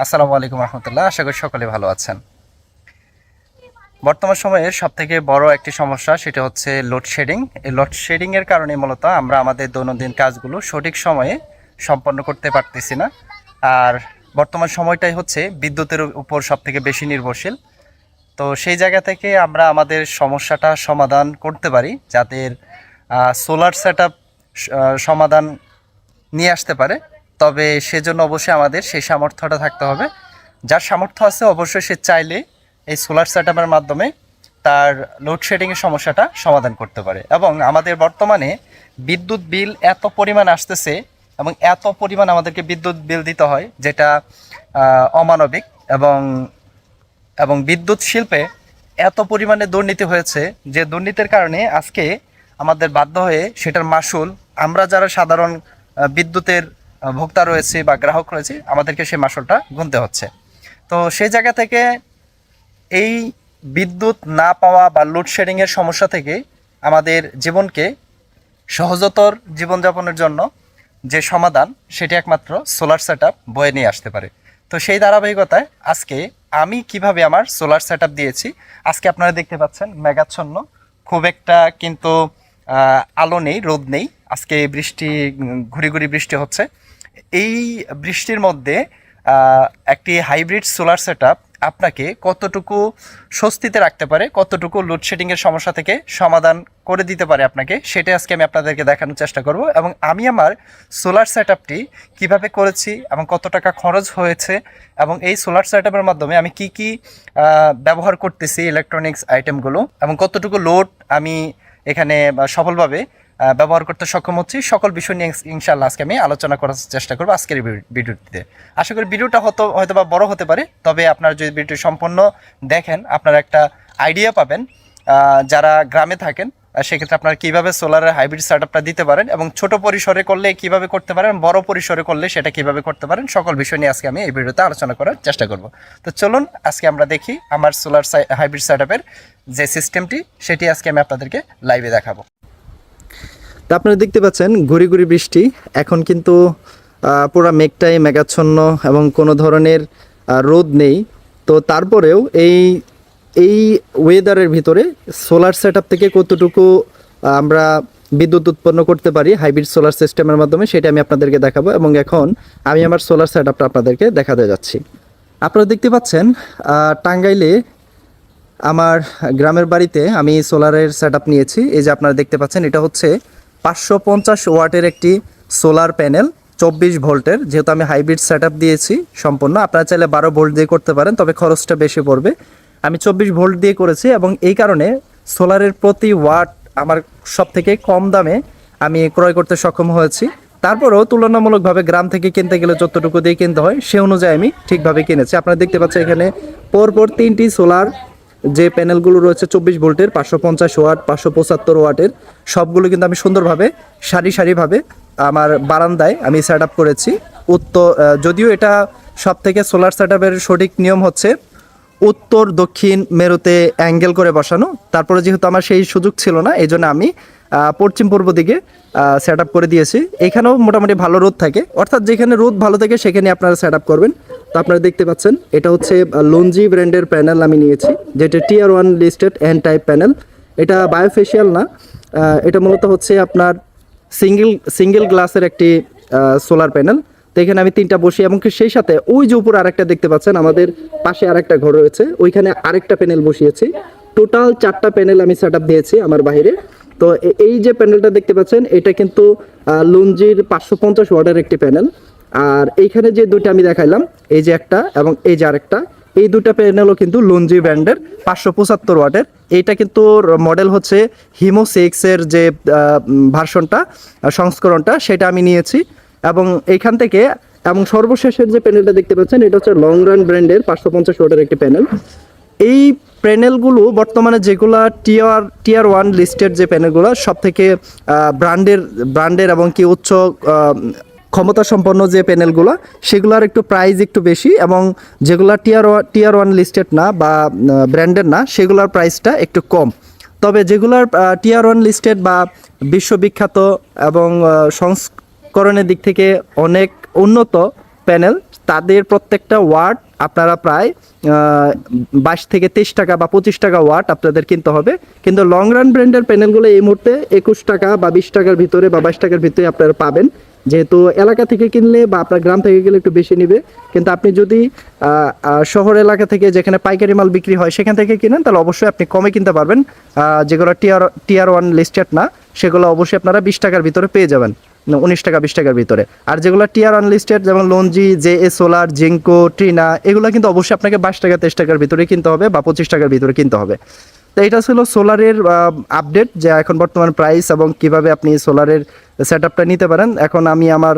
আসসালামু আলাইকুম রহমতুল্লাহ, আশা করি সকলে ভালো আছেন। বর্তমান সময়ে সব থেকে বড় একটি সমস্যা সেটা হচ্ছে লোডশেডিং এই লোডশেডিংয়ের কারণে মূলত আমরা আমাদের দৈনন্দিন কাজগুলো সঠিক সময়ে সম্পন্ন করতে পারতেছি না। আর বর্তমান সময়টাই হচ্ছে বিদ্যুতের উপর সব থেকে বেশি নির্ভরশীল। তো সেই জায়গা থেকে আমরা আমাদের সমস্যাটা সমাধান করতে পারি যাদের সোলার সেট সমাধান নিয়ে আসতে পারে। তবে সেজন্য অবশ্যই আমাদের সেই সামর্থ্যটা থাকতে হবে। যার সামর্থ্য আছে অবশ্যই সে চাইলে এই সোলার সেট মাধ্যমে তার লোডশেডিংয়ের সমস্যাটা সমাধান করতে পারে এবং আমাদের বর্তমানে বিদ্যুৎ বিল এত পরিমাণ আসতেছে এবং এত পরিমাণ আমাদেরকে বিদ্যুৎ বিল দিতে হয় যেটা অমানবিক এবং এবং বিদ্যুৎ শিল্পে এত পরিমাণে দুর্নীতি হয়েছে যে দুর্নীতির কারণে আজকে আমাদের বাধ্য হয়ে সেটার মাসুল আমরা যারা সাধারণ বিদ্যুতের ভোক্তা রয়েছে বা গ্রাহক রয়েছে, আমাদেরকে সেই মাসলটা গুনতে হচ্ছে। তো সেই জায়গা থেকে এই বিদ্যুৎ না পাওয়া বা লোডশেডিংয়ের সমস্যা থেকে আমাদের জীবনকে সহজতর জীবনযাপনের জন্য যে সমাধান, সেটি একমাত্র সোলার সেট বয়ে নিয়ে আসতে পারে। তো সেই ধারাবাহিকতায় আজকে আমি কীভাবে আমার সোলার সেট দিয়েছি, আজকে আপনারা দেখতে পাচ্ছেন মেঘাচ্ছন্ন। খুব একটা কিন্তু আলো নেই, রোদ নেই। আজকে বৃষ্টি ঘুরি ঘুরি বৃষ্টি হচ্ছে। এই বৃষ্টির মধ্যে একটি হাইব্রিড সোলার সেট আপনাকে কতটুকু স্বস্তিতে রাখতে পারে, কতটুকু লোডশেডিংয়ের সমস্যা থেকে সমাধান করে দিতে পারে আপনাকে সেটা আজকে আমি আপনাদেরকে দেখানোর চেষ্টা করব এবং আমি আমার সোলার সেট আপটি কীভাবে করেছি এবং কত টাকা খরচ হয়েছে এবং এই সোলার সেট আপের মাধ্যমে আমি কি কি ব্যবহার করতেছি ইলেকট্রনিক্স আইটেমগুলো এবং কতটুকু লোড আমি এখানে সফলভাবে ব্যবহার করতে সক্ষম হচ্ছি। সকল বিষয় নিয়ে ইনশাল্লাহ আজকে আমি আলোচনা করার চেষ্টা করব আজকের ভিডিওটিতে। আশা করি ভিডিওটা হতো হয়তো বা বড় হতে পারে, তবে আপনারা যদি ভিডিওটি সম্পূর্ণ দেখেন, আপনারা একটা আইডিয়া পাবেন যারা গ্রামে থাকেন সেক্ষেত্রে আপনারা কীভাবে সোলারের হাইব্রিড সেটআপটা দিতে পারেন এবং ছোট পরিসরে করলে কীভাবে করতে পারেন, বড় পরিসরে করলে সেটা কীভাবে করতে পারেন, সকল বিষয় নিয়ে আজকে আমি এই ভিডিওতে আলোচনা করার চেষ্টা করব। তো চলুন, আজকে আমরা দেখি আমার সোলার হাইব্রিড সেটআপের যে সিস্টেমটি, সেটি আজকে আমি আপনাদেরকে লাইভে দেখাবো। তা আপনারা দেখতে পাচ্ছেন, ঘুরি ঘুরি বৃষ্টি। এখন কিন্তু পুরো মেঘটাই মেঘাচ্ছন্ন এবং কোনো ধরনের রোদ নেই। তো তারপরেও এই এই ওয়েদারের ভিতরে সোলার সেট থেকে কতটুকু আমরা বিদ্যুৎ উৎপন্ন করতে পারি হাইব্রিড সোলার সিস্টেমের মাধ্যমে, সেটা আমি আপনাদেরকে দেখাবো এবং এখন আমি আমার সোলার সেট আপনাদেরকে দেখাতে যাচ্ছি। আপনারা দেখতে পাচ্ছেন টাঙ্গাইলে আমার গ্রামের বাড়িতে আমি সোলারের সেট নিয়েছি। এই যে আপনারা দেখতে পাচ্ছেন, এটা হচ্ছে পাঁচশো পঞ্চাশ ওয়াটের একটি সোলার প্যানেল, চব্বিশ ভোল্টের, যেহেতু আমি হাইব্রিড সেট দিয়েছি সম্পূর্ণ। আপনারা চাইলে বারো ভোল্ট দিয়ে করতে পারেন, তবে খরচটা বেশি পড়বে। আমি চব্বিশ ভোল্ট দিয়ে করেছি এবং এই কারণে সোলারের প্রতি ওয়াট আমার সব থেকে কম দামে আমি ক্রয় করতে সক্ষম হয়েছি। তারপরেও তুলনামূলকভাবে গ্রাম থেকে কিনতে গেলে যতটুকু দিয়ে কিনতে হয়, সে অনুযায়ী আমি ঠিকভাবে কিনেছি। আপনারা দেখতে পাচ্ছেন এখানে পরপর তিনটি সোলার যে প্যানেলগুলো রয়েছে চব্বিশ ভোল্টের, পাঁচশো পঞ্চাশ ওয়াট, পাঁচশো পঁচাত্তর ওয়াটের, সবগুলো কিন্তু আমি সুন্দরভাবে, সারি সারিভাবে আমার বারান্দায় আমি সেট আপ করেছি উত্তর যদিও এটা সব থেকে সোলার সেট সঠিক নিয়ম হচ্ছে উত্তর, দক্ষিণ, মেরুতে অ্যাঙ্গেল করে বসানো। তারপরে যেহেতু আমার সেই সুযোগ ছিল না এই জন্য আমি পশ্চিম পূর্ব দিকে সেট করে দিয়েছি। এখানেও মোটামুটি ভালো রোদ থাকে। অর্থাৎ যেখানে রোদ ভালো থাকে, সেখানে আপনারা সেট করবেন। তো আপনারা দেখতে পাচ্ছেন, এটা হচ্ছে লঞ্জি ব্র্যান্ডের প্যানেল আমি নিয়েছি, যেটা tier one listed N type panel এটা বায়োফেশিয়াল না এটা মূলত হচ্ছে আপনার সিঙ্গেল সিঙ্গেল গ্লাসের একটি সোলার প্যানেল তো এখানে আমি তিনটা বসি এবং সেই সাথে ওই যে উপরে আরেকটা দেখতে পাচ্ছেন, আমাদের পাশে আরেকটা ঘর রয়েছে, ওইখানে আরেকটা প্যানেল বসিয়েছি। টোটাল চারটা প্যানেল আমি সেট আপ দিয়েছি আমার বাইরে। তো এই যে প্যানেলটা দেখতে পাচ্ছেন, এটা কিন্তু লুঞ্জির পাঁচশো পঞ্চাশ ওয়াটের একটি প্যানেল আর এইখানে যে দুইটা আমি দেখাইলাম, এই যে একটা এবং এই যে আরেকটা, এই দুটো প্যানেলও কিন্তু লঞ্জি ব্র্যান্ডের পাঁচশো পঁচাত্তর ওয়াটের। এইটা কিন্তু মডেল হচ্ছে হিমো সিক্সের যে ভার্সনটা সংস্করণটা, সেটা আমি নিয়েছি। এবং এইখান থেকে, এবং সর্বশেষের যে প্যানেলটা দেখতে পাচ্ছেন, এটা হচ্ছে লং রান ব্র্যান্ডের পাঁচশো পঞ্চাশ ওয়াটের একটি প্যানেল এই প্যানেলগুলো বর্তমানে যেগুলা টিয়ার টিয়ার ওয়ান লিস্টেড যে প্যানেলগুলো সব থেকে ব্র্যান্ডের ব্র্যান্ডের এবং কি উচ্চ ক্ষমতা সম্পন্ন যে প্যানেলগুলো, সেগুলোর একটু প্রাইস একটু বেশি এবং যেগুলো টিয়ার টিয়ার ওয়ান লিস্টেড না বা ব্র্যান্ডের না, সেগুলোর প্রাইসটা একটু কম। তবে যেগুলোর টিয়ার ওয়ান লিস্টেড বা বিশ্ববিখ্যাত এবং সংস্করণের দিক থেকে অনেক উন্নত প্যানেল, তাদের প্রত্যেকটা ওয়াট আপনারা প্রায় বাইশ থেকে তেইশ টাকা বা পঁচিশ টাকা ওয়াট আপনাদের কিনতে হবে। কিন্তু লং রান ব্র্যান্ডের প্যানেলগুলো এই মুহূর্তে একুশ টাকা বা বিশ টাকার ভিতরে বা বাইশ টাকার ভিতরে আপনারা পাবেন। যেহেতু এলাকা থেকে কিনলে বা আপনার গ্রাম থেকে গেলে একটু বেশি নিবে। কিন্তু আপনি যদি শহর এলাকা থেকে যেখানে পাইকারি মাল বিক্রি হয় সেখান থেকে কিনেন, তাহলে অবশ্যই আপনি কমে কিনতে পারবেন। যেগুলো টিয়ার টিয়ার ওয়ান লিস্টেড না, সেগুলো অবশ্যই আপনারা বিশ টাকার ভিতরে পেয়ে যাবেন। উনিশ টাকা, বিশ টাকার ভিতরে। আর যেগুলো টিয়ার আনলিস্টেড যেমন Longi J A solar Jinko Trina এগুলো কিন্তু অবশ্যই আপনাকে বাইশ টাকা, তেইশ টাকার ভিতরে কিনতে হবে বা পঁচিশ টাকার ভিতরে কিনতে হবে। তো এটা ছিল সোলারের আপডেট যে এখন বর্তমান প্রাইস এবং কীভাবে আপনি সোলারের সেট নিতে পারেন। এখন আমি আমার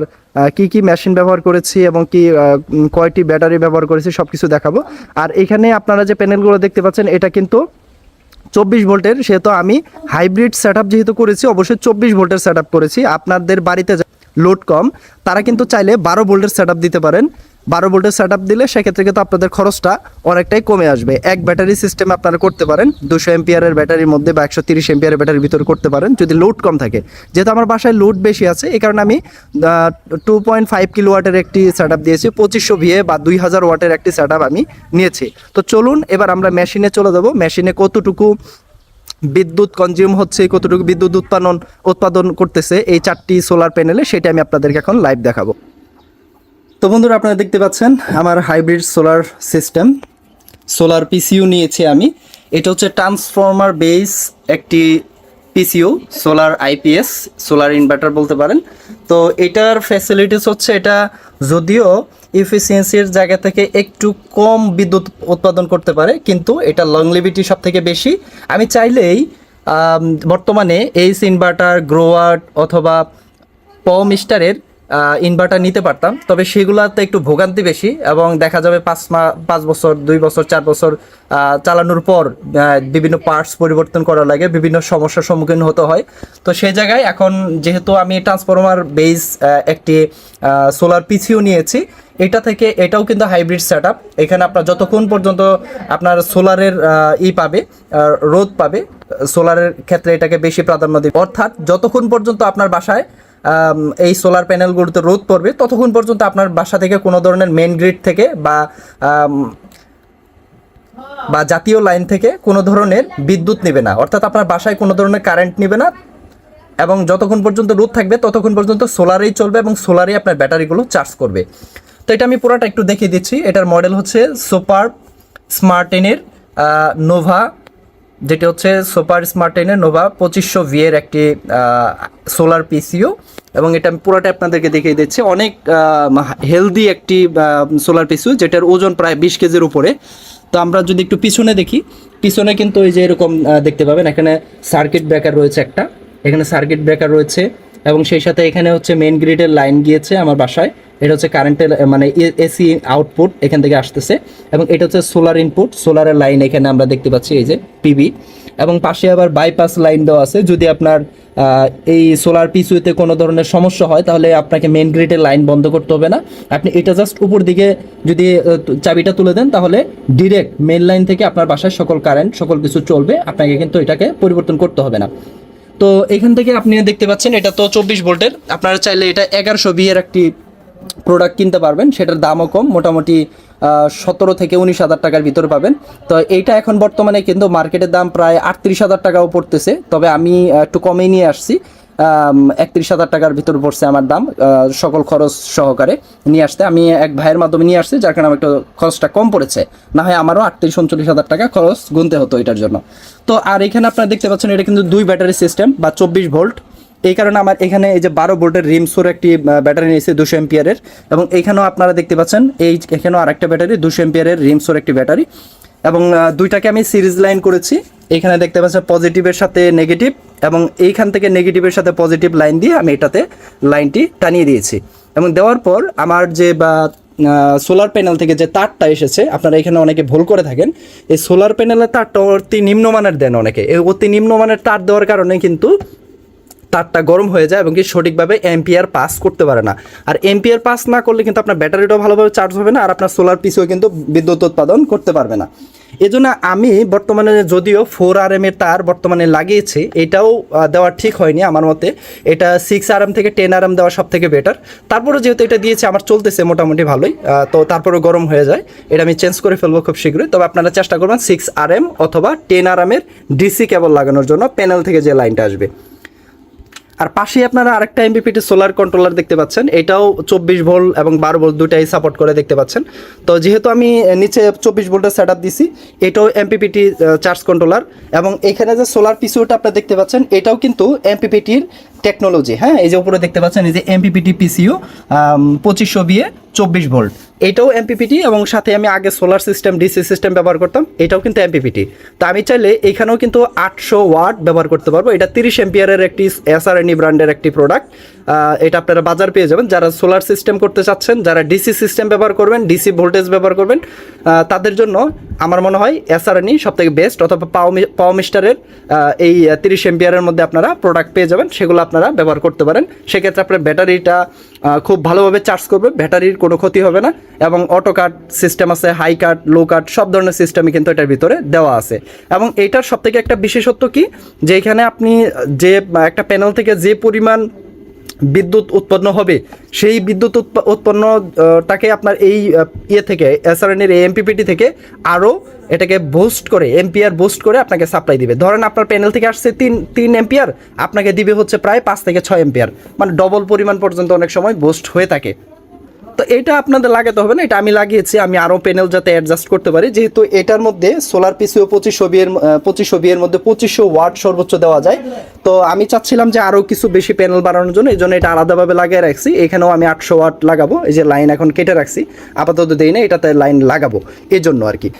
কি কি মেশিন ব্যবহার করেছি এবং কি কয়টি ব্যাটারি ব্যবহার করেছি সব কিছু দেখাবো। আর এখানে আপনারা যে প্যানেলগুলো দেখতে পাচ্ছেন, এটা কিন্তু চব্বিশ ভোল্টের, সেহেতু আমি হাইব্রিড সেট যেহেতু করেছি, অবশ্যই চব্বিশ ভোল্টের সেট করেছি। আপনাদের বাড়িতে লোড কম, তারা কিন্তু চাইলে বারো ভোল্টের সেট দিতে পারেন। বারো ভোল্টের সেট দিলে সেক্ষেত্রে কিন্তু আপনাদের খরচটা অনেকটাই কমে আসবে। এক ব্যাটারি সিস্টেম আপনারা করতে পারেন, দুশো এমপিয়ারের ব্যাটারির মধ্যে বা একশো তিরিশ এমপিয়ারের ব্যাটারির ভিতরে করতে পারেন, যদি লোড কম থাকে। যেহেতু আমার বাসায় লোড বেশি আছে, এই কারণে আমি টু পয়েন্ট ফাইভ কিলো ওয়াটের একটি সেট দিয়েছি, পঁচিশশো ভিএ বা দুই হাজার ওয়াটের একটি সেট আমি নিয়েছি। তো চলুন, এবার আমরা মেশিনে চলে যাব। মেশিনে কতটুকু বিদ্যুৎ কনজিউম হচ্ছে, কতটুকু বিদ্যুৎ উৎপাদন উৎপাদন করতেছে, এই চারটি সোলার প্যানেলে সেটা আমি আপনাদেরকে এখন লাইভ দেখাবো। তো বন্ধুরা আপনারা দেখতে পাচ্ছেন আমার hybrid solar system solar PCU নিয়েছি আমি। এটা হচ্ছে ট্রান্সফর্মার বেস একটি PCU solar IPS solar inverter বলতে পারেন। তো এটার ফ্যাসিলিটিস হচ্ছে এটা যদিও ইফিসিয়েন্সির জায়গা থেকে একটু কম বিদ্যুৎ উৎপাদন করতে পারে, কিন্তু এটা লংলিভিটি সব থেকে বেশি। আমি চাইলেই বর্তমানে এইস ইনভার্টার গ্রোয়ার অথবা পম মিস্টারের ইনভার্টার নিতে পারতাম। তবে সেগুলাতে একটু ভোগান্তি বেশি এবং দেখা যাবে পাঁচ মা, পাঁচ বছর, দুই বছর, চার বছর চালানোর পর বিভিন্ন পার্টস পরিবর্তন করা লাগে, বিভিন্ন সমস্যার সম্মুখীন হতে হয়। তো সেই জায়গায় এখন যেহেতু আমি ট্রান্সফরমার বেস একটি সোলার পিসিও নিয়েছি, এটা থেকে এটাও কিন্তু হাইব্রিড সেট এখানে আপনার যতক্ষণ পর্যন্ত আপনার সোলারের ই পাবে রোদ পাবে সোলারের ক্ষেত্রে এটাকে বেশি প্রাধান্য দিবে। অর্থাৎ যতক্ষণ পর্যন্ত আপনার বাসায় এই সোলার প্যানেলগুলোতে রোদ পড়বে, ততক্ষণ পর্যন্ত আপনার বাসা থেকে কোনো ধরনের মেন গ্রিড থেকে বা বা জাতীয় লাইন থেকে কোনো ধরনের বিদ্যুৎ নেবে না। অর্থাৎ আপনার বাসায় কোনো ধরনের কারেন্ট নেবে না এবং যতক্ষণ পর্যন্ত রোদ থাকবে, ততক্ষণ পর্যন্ত সোলারেই চলবে এবং সোলারেই আপনার ব্যাটারিগুলো চার্জ করবে। তো এটা আমি পুরোটা একটু দেখিয়ে দিচ্ছি। এটার মডেল হচ্ছে সুপার স্মার্টেনের নোভা যেটি হচ্ছে সুপার স্মার্টেনের নোভা পঁচিশশো ভিয়ের একটি সোলার পিসিও এবং এটা আমি পুরোটা আপনাদেরকে দেখিয়ে দিচ্ছি। অনেক হেলদি একটি সোলার পিসিও যেটার ওজন প্রায় বিশ কেজির উপরে। তো আমরা যদি একটু পিছনে দেখি, পিছনে কিন্তু এই যে এরকম দেখতে পাবেন, এখানে সার্কিট ব্রেকার রয়েছে একটা। এখানে সার্কিট ব্রেকার রয়েছে এবং সেই সাথে এখানে হচ্ছে মেন গ্রিডের লাইন গিয়েছে আমার বাসায়। এটা হচ্ছে কারেন্টের মানে এসি আউটপুট এখান থেকে আসতেছে এবং এটা হচ্ছে সোলার ইনপুট সোলারের লাইন এখানে আমরা দেখতে পাচ্ছি এই যে পিবি এবং পাশে আবার বাইপাস লাইন দেওয়া আছে। যদি আপনার এই সোলার পিসুতে কোনো ধরনের সমস্যা হয়, তাহলে আপনাকে মেন গ্রিডের লাইন বন্ধ করতে হবে না। আপনি এটা জাস্ট উপর দিকে যদি চাবিটা তুলে দেন, তাহলে ডিরেক্ট মেন লাইন থেকে আপনার বাসায় সকল কারেন্ট সকল কিছু চলবে, আপনাকে কিন্তু এটাকে পরিবর্তন করতে হবে না। তো এখান থেকে আপনি দেখতে পাচ্ছেন, এটা তো চব্বিশ ভোল্টের। আপনারা চাইলে এটা এগারোশো বিয়ের একটি প্রোডাক্ট কিনতে পারবেন, সেটার দামও কম, মোটামুটি সতেরো থেকে উনিশ হাজার টাকার ভিতরে পাবেন। তো এইটা এখন বর্তমানে কিন্তু মার্কেটের দাম প্রায় আটত্রিশ হাজার টাকাও পড়তেছে। তবে আমি একটু কমেই নিয়ে আসছি। একত্রিশ হাজার টাকার ভিতর পড়ছে আমার দাম সকল খরচ সহকারে নিয়ে আসতে। আমি এক ভাইয়ের মাধ্যমে নিয়ে আসছি, যার কারণে আমার একটু খরচটা কম পড়েছে। না হয় আমারও আটত্রিশ, উনচল্লিশ হাজার টাকা খরচ গুনতে হতো এটার জন্য। তো আর এখানে আপনারা দেখতে পাচ্ছেন, এটা কিন্তু দুই ব্যাটারি সিস্টেম বা চব্বিশ ভোল্ট। এই কারণে আমার এখানে এই যে বারো ভোল্টের রিমসোর একটি ব্যাটারি নিয়েছে দুশো এম্পিয়ারের। এবং এইখানেও আপনারা দেখতে পাচ্ছেন, এই এখানেও আরেকটা ব্যাটারি, দুশো এম্পিয়ারের রিমসোর একটি ব্যাটারি। এবং দুইটাকে আমি সিরিজ লাইন করেছি। এখানে দেখতে পাচ্ছেন পজিটিভের সাথে নেগেটিভ এবং এইখান থেকে নেগেটিভের সাথে পজিটিভ লাইন দিয়ে আমি এটাতে লাইনটি টানিয়ে দিয়েছি। এবং দেওয়ার পর আমার যে, বা সোলার প্যানেল থেকে যে তারটা এসেছে, আপনারা এখানে অনেকে ভুল করে থাকেন, এই সোলার প্যানেলের তারটা অতি নিম্নমানের দেন অনেকে। এই অতি নিম্নমানের তার দেওয়ার কারণে কিন্তু তারটা গরম হয়ে যায় এবং কি সঠিকভাবে এম্পিয়ার পাস করতে পারে না। আর এম্পিয়ার পাস না করলে কিন্তু আপনার ব্যাটারিটাও ভালোভাবে চার্জ হবে না, আর আপনার সোলার পিসিও কিন্তু বিদ্যুৎ উৎপাদন করতে পারবে না। এজন্য আমি বর্তমানে যদিও ফোর আর এম এর তার বর্তমানে লাগিয়েছি, এটাও দেওয়া ঠিক হয়নি আমার মতে। এটা সিক্স আর এম থেকে টেন আর এম দেওয়া সব থেকে বেটার তারপরে যেহেতু এটা দিয়েছে, আমার চলতেছে মোটামুটি ভালোই তো তারপরে গরম হয়ে যায়। এটা আমি চেঞ্জ করে ফেলব খুব শীঘ্রই। তবে আপনারা চেষ্টা করবেন সিক্স আর এম অথবা টেন আর এম এর ডিসি কেবল লাগানোর জন্য প্যানেল থেকে যে লাইনটা আসবে। আর পাশে আপনারা আরেকটা এমবিপিটি সোলার কন্ট্রোলার দেখতে পাচ্ছেন। এটাও চব্বিশ ভোল্ট এবং বারো ভোল্ট দুটাই সাপোর্ট করে দেখতে পাচ্ছেন। তো যেহেতু আমি নিচে চব্বিশ ভোল্টের সেট আপ দিছি, এটাও এমপিপিটি চার্জ কন্ট্রোলার এবং এখানে যে সোলার পিসিওটা আপনারা দেখতে পাচ্ছেন, এটাও কিন্তু এমপিপিটির টেকনোলজি হ্যাঁ এই যে উপরে দেখতে পাচ্ছেন, এই যে এমপিপিটি পিসিও পঁচিশশো বিয়ে চব্বিশ ভোল্ট। এটাও এমপিপিটি এবং সাথে আমি আগে সোলার সিস্টেম ডিসি সিস্টেম ব্যবহার করতাম, এটাও কিন্তু এমপিপিটি। তো আমি চাইলে এখানেও কিন্তু আটশো ওয়াট ব্যবহার করতে পারব। এটা তিরিশ এম্পিয়ারের একটি এসআরএনই ব্র্যান্ডের একটি প্রোডাক্ট এটা আপনারা বাজার পেয়ে যাবেন। যারা সোলার সিস্টেম করতে চাচ্ছেন, যারা ডিসি সিস্টেম ব্যবহার করবেন ডিসি ভোল্টেজ ব্যবহার করবেন তাদের জন্য আমার মনে হয় এসআরএনই সব থেকে বেস্ট অথবা পাও পাও মিস্টারের এই তিরিশ এম্পিয়ারের মধ্যে আপনারা প্রোডাক্ট পেয়ে যাবেন। সেগুলো আপনারা ব্যবহার করতে পারেন। সেক্ষেত্রে আপনার ব্যাটারিটা খুব ভালোভাবে চার্জ করবে। ব্যাটারির কোনো ক্ষতি হবে না এবং অটো কাট সিস্টেম আছে হাই কাট লো কাট সব ধরনের সিস্টেমই কিন্তু এটার ভিতরে দেওয়া আছে। এবং এইটার সব থেকে একটা বিশেষত্ব কি? যে এখানে আপনি যে, একটা প্যানেল থেকে যে পরিমাণ বিদ্যুৎ উৎপন্ন হবে। সেই বিদ্যুৎ উৎপ- উৎপন্নটাকে আপনার এই ইয়ে থেকে এসআরএনের এই এমপিপিটি থেকে আরও এটাকে বুস্ট করে এম্পিয়ার বুস্ট করে আপনাকে সাপ্লাই দিবে। ধরেন আপনার প্যানেল থেকে আসছে তিন তিন এম্পিয়ার আপনাকে দিবে হচ্ছে প্রায় পাঁচ থেকে ছয় এম্পিয়ার মানে ডবল পরিমাণ পর্যন্ত অনেক সময় বুস্ট হয়ে থাকে। তো এটা আপনাদের লাগাতে হবে না, এটা আমি লাগিয়েছি, আমি আরও প্যানেল যাতে অ্যাডজাস্ট করতে পারি। যেহেতু এটার মধ্যে সোলার পিসিও পঁচিশশো বিয়ের পঁচিশশো বিয়ের মধ্যে পঁচিশশো ওয়াট সর্বোচ্চ দেওয়া যায়। তো আমি চাচ্ছিলাম যে আরও কিছু বেশি প্যানেল বাড়ানোর জন্য, এই জন্য এটা আলাদাভাবে লাগিয়ে রাখছি। এখানেও আমি আটশো ওয়াট লাগাবো, এই যে লাইন এখন কেটে রাখছি। আপাতত দেই না, এটাতে লাইন লাগাবো এই জন্য আর কি।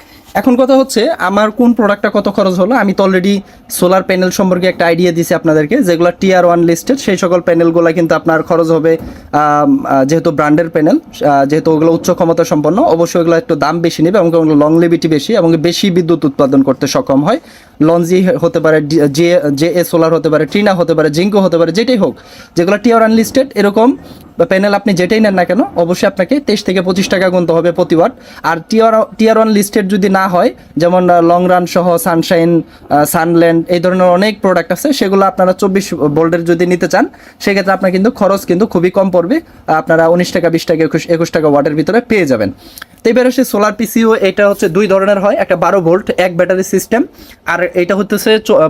এখন কথা হচ্ছে, আমার কোন প্রোডাক্টটা কত খরচ হলো? আমি তো অলরেডি সোলার প্যানেল সম্পর্কে একটা আইডিয়া দিয়েছি আপনাদেরকে, যেগুলো টিআর ওয়ান লিস্টেড সেই সকল প্যানেলগুলো কিন্তু আপনার খরচ হবে যেহেতু ব্র্যান্ডের প্যানেল যেহেতু ওগুলো উচ্চ ক্ষমতা সম্পন্ন, অবশ্যই ওগুলো একটু দাম বেশি নেবে এবং ওগুলো লং লিভিটি বেশি এবং বেশি বিদ্যুৎ উৎপাদন করতে সক্ষম হয়। লঞ্জি হতে পারে জে জে এ সোলার হতে পারে ট্রিনা হতে পারে জিঙ্কো হতে পারে, যেটাই হোক, যেগুলো টিআর আনলিস্টেড এরকম প্যানেল আপনি যেটাই নেন না কেন, অবশ্যই আপনাকে তেইশ থেকে পঁচিশ টাকা গুনতে হবে প্রতি আর টিআর টিআর ওয়ান লিস্টেড যদি না হয়, যেমন লং রান সহ সানশাইন সানল্যান্ড এই ধরনের অনেক প্রোডাক্ট আছে, সেগুলো আপনারা চব্বিশ বোল্ডের যদি নিতে চান, সেক্ষেত্রে আপনার কিন্তু খরচ কিন্তু খুবই কম পড়বে, আপনারা উনিশ টাকা, বিশ টাকা, একুশ একুশ টাকা ওয়াটের ভিতরে পেয়ে যাবেন। তো এবার হচ্ছে সোলার পিসিও এটা হচ্ছে দুই ধরনের হয়, একটা বারো ভোল্ট এক ব্যাটারি সিস্টেম আর এটা হচ্ছে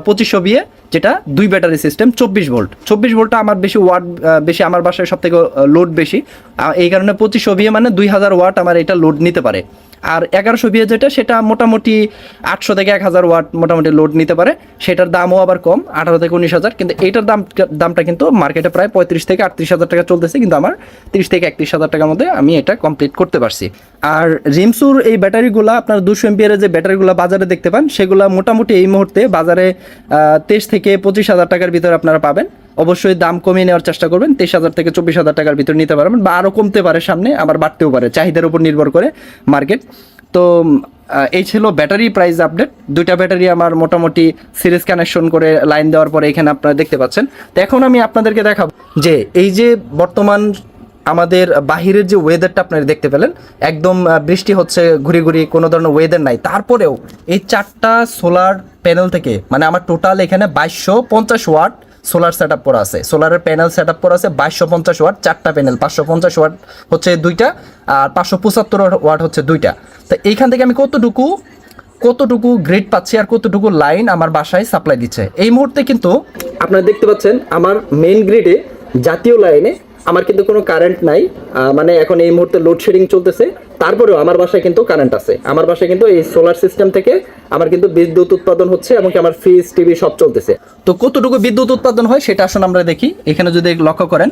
পঁচিশশো বিয়ে যেটা দুই ব্যাটারি সিস্টেম, চব্বিশ ভোল্ট। চব্বিশ ভোল্টটা আমার বেশি ওয়াট বেশি আমার বাসায় সব থেকে লোড বেশি। এই কারণে পঁচিশ বিয়ে মানে দুই হাজার ওয়াট আমার এটা লোড নিতে পারে। আর এগারোশো বিয়ে যেটা, সেটা মোটামুটি আটশো থেকে এক হাজার ওয়াট মোটামুটি লোড নিতে পারে। সেটার দামও আবার কম, আঠারো থেকে উনিশ হাজার। কিন্তু এইটার দাম, দামটা কিন্তু মার্কেটে প্রায় পঁয়ত্রিশ থেকে আটত্রিশ হাজার টাকা চলতেছে। কিন্তু আমার তিরিশ থেকে একত্রিশ হাজার টাকার মধ্যে আমি এটা কমপ্লিট করতে পারছি। আর রিমসুর এই ব্যাটারিগুলো, আপনার দুশো এমপিয়ারের যে ব্যাটারিগুলো বাজারে দেখতে পান, সেগুলো মোটামুটি এই মুহূর্তে বাজারে তেইশ থেকে পঁচিশ হাজার টাকার ভিতরে আপনারা পাবেন। অবশ্যই দাম কমিয়ে নেওয়ার চেষ্টা করবেন, তেইশ হাজার থেকে চব্বিশ হাজার টাকার ভিতরে নিতে পারবেন বা আরও কমতে পারে সামনে, আবার বাড়তেও পারে, চাহিদার উপর নির্ভর করে মার্কেট তো এই ছিল ব্যাটারি প্রাইস আপডেট দুইটা ব্যাটারি আমার মোটামুটি সিরিজ কানেকশন করে লাইন দেওয়ার পরে এখানে আপনারা দেখতে পাচ্ছেন। তো এখন আমি আপনাদেরকে দেখাবো যে এই যে বর্তমান আমাদের বাহিরের যে ওয়েদারটা আপনারা দেখতে পেলেন, একদম বৃষ্টি হচ্ছে, ঘুরি ঘুরি, কোনো ধরনের ওয়েদার নাই। তারপরেও এই চারটা সোলার প্যানেল থেকে মানে আমার টোটাল এখানে বাইশশো পঞ্চাশ ওয়াট সোলার সেট আপ করা আছে। সোলারের প্যানেল সেট আপ করা আছে, বাইশশো পঞ্চাশ ওয়াট চারটা প্যানেল পাঁচশো পঞ্চাশ ওয়াট হচ্ছে দুইটা, আর পাঁচশো পঁচাত্তর ওয়াট হচ্ছে দুইটা। তো এইখান থেকে আমি কতটুকু কতটুকু গ্রেড পাচ্ছি আর কতটুকু লাইন আমার বাসায় সাপ্লাই দিচ্ছে? এই মুহূর্তে কিন্তু আপনারা দেখতে পাচ্ছেন, আমার মেইন গ্রিডে জাতীয় লাইনে আমার কিন্তু কোনো কারেন্ট নাই। মানে এখন এই মুহূর্তে লোডশেডিং চলতেছে। তারপরেও আমার বাসায় কিন্তু কারেন্ট আছে। আমার বাসায় কিন্তু এই সোলার সিস্টেম থেকে আমার কিন্তু বিদ্যুৎ উৎপাদন হচ্ছে এবং আমার ফ্রিজ টিভি সব চলতেছে। তো কতটুকু বিদ্যুৎ উৎপাদন হয় সেটা আসলে আমরা দেখি। এখানে যদি লক্ষ্য করেন,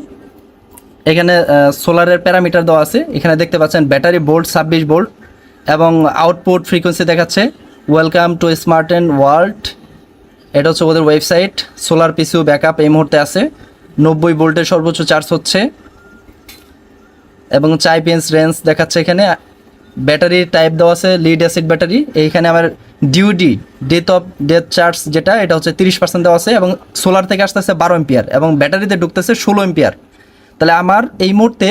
এখানে সোলারের প্যারামিটার দেওয়া আছে। এখানে দেখতে পাচ্ছেন ব্যাটারি বোল্ট ছাব্বিশ ভোল্ট এবং আউটপুট ফ্রিকোয়েন্সি দেখাচ্ছে। Welcome to smart and world এটা হচ্ছে ওদের ওয়েবসাইট সোলার পিসিও ব্যাকআপ এই মুহূর্তে আছে। নব্বই ভোল্টের সর্বোচ্চ চার্জ হচ্ছে। এবং চাইপিএন্স রেঞ্জ দেখাচ্ছে এখানে। ব্যাটারি টাইপ দেওয়া আছে, লিড অ্যাসিড ব্যাটারি। এইখানে আমার ডিউডি ডেথ অফ ডেথ চার্জ যেটা, এটা হচ্ছে তিরিশ পার্সেন্ট দেওয়া আছে এবং সোলার থেকে আসতেছে বারো এম্পিয়ার এবং ব্যাটারিতে ঢুকতেছে ষোলো এম্পিয়ার তাহলে আমার এই মুহূর্তে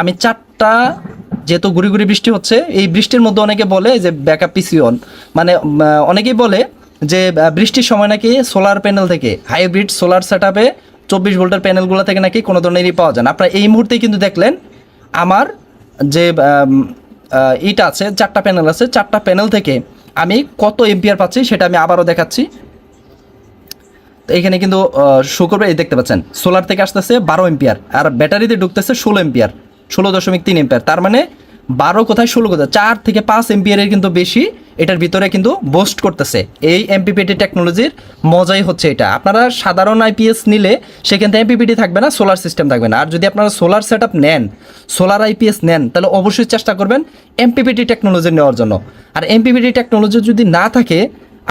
আমি চারটা, যেহেতু গুড়ি গুড়ি বৃষ্টি হচ্ছে, এই বৃষ্টির মধ্যে অনেকে বলে যে ব্যাকআপ পিসি অন মানে অনেকেই বলে যে বৃষ্টির সময় নাকি সোলার প্যানেল থেকে হাইব্রিড সোলার সেট চব্বিশ ভোল্টের প্যানেলগুলো থেকে নাকি কোনো ধরনেরই পাওয়া যায় না। আপনারা এই মুহূর্তে কিন্তু দেখলেন, আমার যে ইটা আছে, চারটা প্যানেল আছে, চারটা প্যানেল থেকে আমি কত এম্পিয়ার পাচ্ছি সেটা আমি আবারও দেখাচ্ছি। তো এখানে কিন্তু শো করবে, এই দেখতে পাচ্ছেন সোলার থেকে আসতেছে বারো এম্পিয়ার আর ব্যাটারিতে ঢুকতেছে ষোলো এম্পিয়ার ষোলো দশমিক তিন এম্পিয়ার তার মানে বারো কোথায় ষোলো কোথায়, চার থেকে পাঁচ এম্পিয়ারের কিন্তু বেশি এটার ভিতরে কিন্তু বোস্ট করতেছে। এই এমপিপিটি টেকনোলজির মজাই হচ্ছে এটা। আপনারা সাধারণ আইপিএস নিলে সেখান থেকে এমপিপিটি থাকবে না সোলার সিস্টেম থাকবে না। আর যদি আপনারা সোলার সেট নেন সোলার আইপিএস নেন, তাহলে অবশ্যই চেষ্টা করবেন এমপিপিটি টেকনোলজি নেওয়ার জন্য। আর এমপিপিটি টেকনোলজি যদি না থাকে,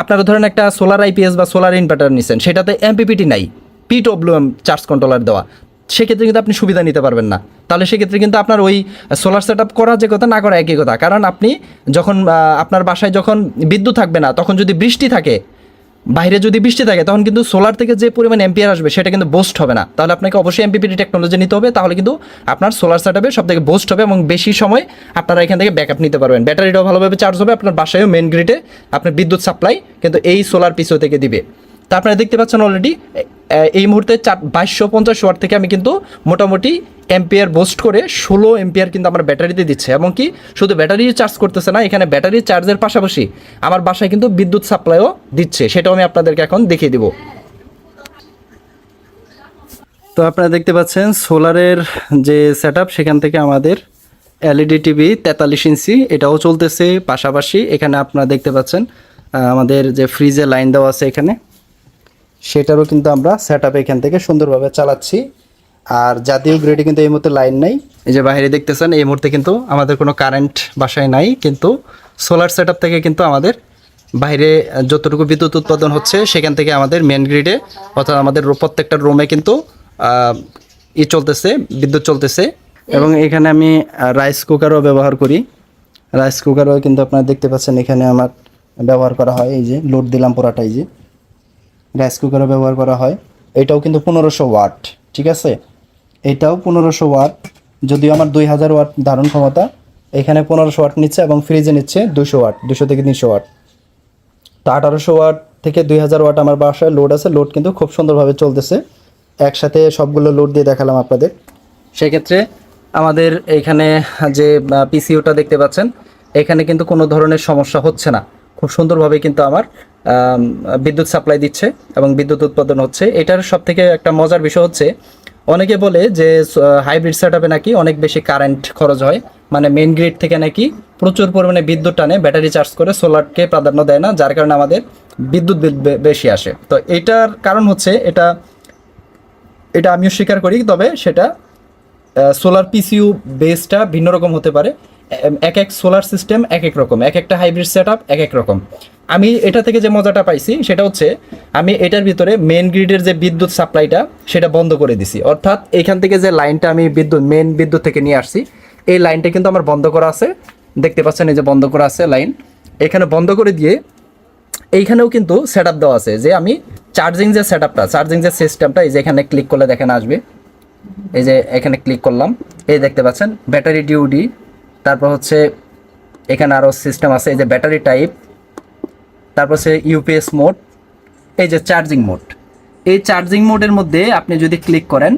আপনারা ধরেন একটা সোলার আইপিএস বা সোলার ইনভার্টার নিচ্ছেন সেটাতে এমপিপিটি নাই। পিডব্লিউএম চার্জ কন্ট্রোলার দেওয়া। সেক্ষেত্রে কিন্তু আপনি সুবিধা নিতে পারবেন না। তাহলে সেক্ষেত্রে কিন্তু আপনার ওই সোলার সেট করা যে কথা না করা একই কথা। কারণ আপনি যখন আপনার বাসায় যখন বিদ্যুৎ থাকবে না, তখন যদি বৃষ্টি থাকে, বাইরে যদি বৃষ্টি থাকে, তখন কিন্তু সোলার থেকে যে পরিমাণ এম্পিয়ার আসবে, সেটা কিন্তু বোস্ট হবে না। তাহলে আপনাকে অবশ্যই এমপিপিটি টেকনোলজি নিতে হবে, তাহলে কিন্তু আপনার সোলার সেট আপে সব থেকে বোস্ট হবে এবং বেশি সময় আপনারা এখান থেকে ব্যাকআপ নিতে পারবেন। ব্যাটারিটাও ভালোভাবে চার্জ হবে, আপনার বাসায়ও মেন গ্রিডে আপনার বিদ্যুৎ সাপ্লাই কিন্তু এই সোলার পিসো থেকে দিবে। তা আপনারা দেখতে পাচ্ছেন অলরেডি এই মুহূর্তে চার, বাইশশো পঞ্চাশ ওয়াট থেকে আমি কিন্তু মোটামুটি এম্পিয়ার বোস্ট করে ষোলো এম্পিয়ার কিন্তু আমার ব্যাটারিতে দিচ্ছে। এবং কি, শুধু ব্যাটারি চার্জ করতেছে না, এখানে ব্যাটারি চার্জের পাশাপাশি আমার বাসায় কিন্তু বিদ্যুৎ সাপ্লাইও দিচ্ছে। সেটাও আমি আপনাদেরকে এখন দেখিয়ে দিব। তো আপনারা দেখতে পাচ্ছেন সোলারের যে সেট সেখান থেকে আমাদের এলইডি টিভি তেতাল্লিশ ইঞ্চি, এটাও চলতেছে। পাশাপাশি এখানে আপনারা দেখতে পাচ্ছেন আমাদের যে ফ্রিজে লাইন দেওয়া আছে এখানে। সেটারও কিন্তু আমরা সেট এখান থেকে সুন্দরভাবে চালাচ্ছি। আর জাতীয় গ্রেডে কিন্তু এই মুহূর্তে লাইন নাই। এই যে বাইরে দেখতেছেন, এই মুহূর্তে কিন্তু আমাদের কোনো কারেন্ট বাসায় নাই, কিন্তু সোলার সেট থেকে কিন্তু আমাদের বাইরে যতটুকু বিদ্যুৎ উৎপাদন হচ্ছে, সেখান থেকে আমাদের মেন গ্রিডে অর্থাৎ আমাদের প্রত্যেকটা রুমে কিন্তু ই চলতেছে, বিদ্যুৎ চলতেছে। এবং এখানে আমি রাইস কুকারও ব্যবহার করি। রাইস কুকারও কিন্তু আপনারা দেখতে পাচ্ছেন, এখানে আমার ব্যবহার করা হয়, এই যে লোড দিলাম পুরাটাই যে। রাইস কুকারও ব্যবহার করা হয়। এটাও কিন্তু পনেরোশো ওয়াট, ঠিক আছে? এটাও পনেরোশো ওয়াট, যদিও আমার দুই হাজার ওয়াট ধারণ ক্ষমতা, এখানে পনেরোশো ওয়াট নিচ্ছে এবং ফ্রিজে নিচ্ছে দুশো ওয়াট, দুশো থেকে তিনশো ওয়াট। তো আঠারোশো ওয়াট থেকে দুই হাজার ওয়াট আমার বাসায় লোড আছে, লোড কিন্তু খুব সুন্দরভাবে চলতেছে। একসাথে সবগুলো লোড দিয়ে দেখালাম আপনাদের। সেক্ষেত্রে আমাদের এখানে যে পিসিউটা দেখতে পাচ্ছেন, এখানে কিন্তু কোনো ধরনের সমস্যা হচ্ছে না। খুব সুন্দরভাবে কিন্তু আমার বিদ্যুৎ সাপ্লাই দিচ্ছে এবং বিদ্যুৎ উৎপাদন হচ্ছে। এটার সব থেকে একটা মজার বিষয় হচ্ছে, অনেকে বলে যে হাইব্রিড সেট নাকি অনেক বেশি কারেন্ট খরচ হয়। মানে মেইন গ্রিড থেকে নাকি প্রচুর পরিমাণে বিদ্যুৎ টানে ব্যাটারি চার্জ করে সোলারকে প্রাধান্য দেয় না, যার কারণে আমাদের বিদ্যুৎ বিল বেশি আসে। তো এটার কারণ হচ্ছে, এটা এটা আমিও স্বীকার করি, তবে সেটা সোলার পিসিউ বেসটা ভিন্ন রকম হতে পারে। এক এক সোলার সিস্টেম এক এক রকম, এক একটা হাইব্রিড সেট এক এক রকম। আমি এটা থেকে যে মজাটা পাইছি সেটা হচ্ছে, আমি এটার ভিতরে মেন গ্রিডের যে বিদ্যুৎ সাপ্লাইটা সেটা বন্ধ করে দিছি। অর্থাৎ এখান থেকে যে লাইনটা আমি বিদ্যুৎ মেন বিদ্যুৎ থেকে নিয়ে আসছি, এই লাইনটা কিন্তু আমার বন্ধ করা আছে। দেখতে পাচ্ছেন এই যে বন্ধ করা আছে লাইন এখানে বন্ধ করে দিয়ে এইখানেও কিন্তু সেট দেওয়া আছে যে আমি চার্জিং যে সেট চার্জিং যে সিস্টেমটা এই যে এখানে ক্লিক করলে দেখেন আসবে। এই যে এখানে ক্লিক করলাম, এই দেখতে পাচ্ছেন ব্যাটারি ডিউডি তারপর হচ্ছে এখানে আরও সিস্টেম আছে, এই যে ব্যাটারি টাইপ তারপর হচ্ছে ইউপিএস মোড এই যে চার্জিং মোড এই চার্জিং মোডের মধ্যে আপনি যদি ক্লিক করেন,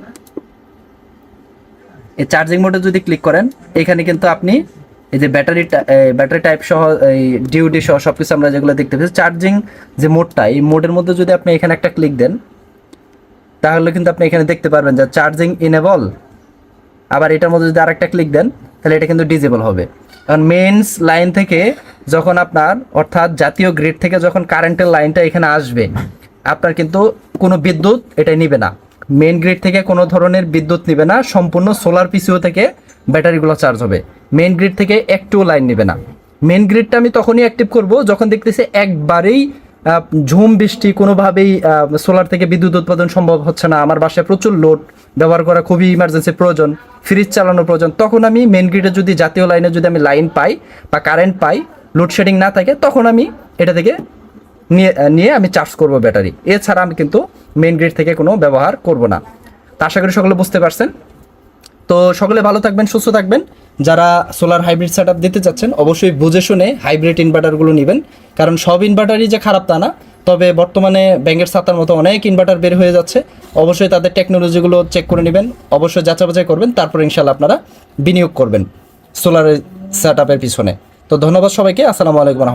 এই চার্জিং মোডে যদি ক্লিক করেন, এখানে কিন্তু আপনি এই যে ব্যাটারি ব্যাটারি টাইপ সহ, এই ডিউডি সহ সব কিছু আমরা যেগুলো দেখতে পাচ্ছি চার্জিং যে মোডটা এই মোডের মধ্যে যদি আপনি এখানে একটা ক্লিক দেন, তাহলে কিন্তু আপনি এখানে দেখতে পারবেন যে চার্জিং ইনেবল আবার এটার মধ্যে যদি আরেকটা ক্লিক দেন তাহলে এটা কিন্তু ডিজেবল হবে। কারণ মেন্স লাইন থেকে যখন আপনার, অর্থাৎ জাতীয় গ্রিড থেকে যখন কারেন্টের লাইনটা এখানে আসবে, আপনার কিন্তু কোনো বিদ্যুৎ এটা নিবে না। মেন গ্রিড থেকে কোনো ধরনের বিদ্যুৎ নিবে না, সম্পূর্ণ সোলার পিসিও থেকে ব্যাটারিগুলো চার্জ হবে। মেন গ্রিড থেকে একটুও লাইন নেবে না। মেন গ্রিডটা আমি তখনই অ্যাক্টিভ করব যখন দেখতেছি একবারেই ঝুম বৃষ্টি কোনোভাবেই সোলার থেকে বিদ্যুৎ উৎপাদন সম্ভব হচ্ছে না। আমার বাসায় প্রচুর লোড ব্যবহার করা খুবই ইমার্জেন্সি প্রয়োজন। ফ্রিজ চালানো প্রয়োজন, তখন আমি মেন গ্রিডে যদি জাতীয় লাইনে যদি আমি লাইন পাই বা কারেন্ট পাই লোডশেডিং না থাকে, তখন আমি এটা থেকে নিয়ে নিয়ে আমি চার্জ করব ব্যাটারি এছাড়া আমি কিন্তু মেন গ্রিড থেকে কোনো ব্যবহার করব না। তা আশা করি সকলে বুঝতে পারছেন। তো সকলে ভালো থাকবেন, সুস্থ থাকবেন। যারা সোলার হাইব্রিড সেট দিতে চাচ্ছেন, অবশ্যই বুঝে শুনে হাইব্রিড ইনভার্টারগুলো নেবেন। কারণ সব ইনভার্টারই যে খারাপ তা না। তবে বর্তমানে ব্যাংকের ছাতার মতো অনেক ইনভার্টার বের হয়ে যাচ্ছে অবশ্যই তাদের টেকনোলজিগুলো চেক করে নেবেন, অবশ্যই যাচাই বাছাই করবেন, তারপর ইনশাল্লাহ আপনারা বিনিয়োগ করবেন সোলারের সেট পিছনে তো ধন্যবাদ সবাইকে, আসসালামু আলাইকুম।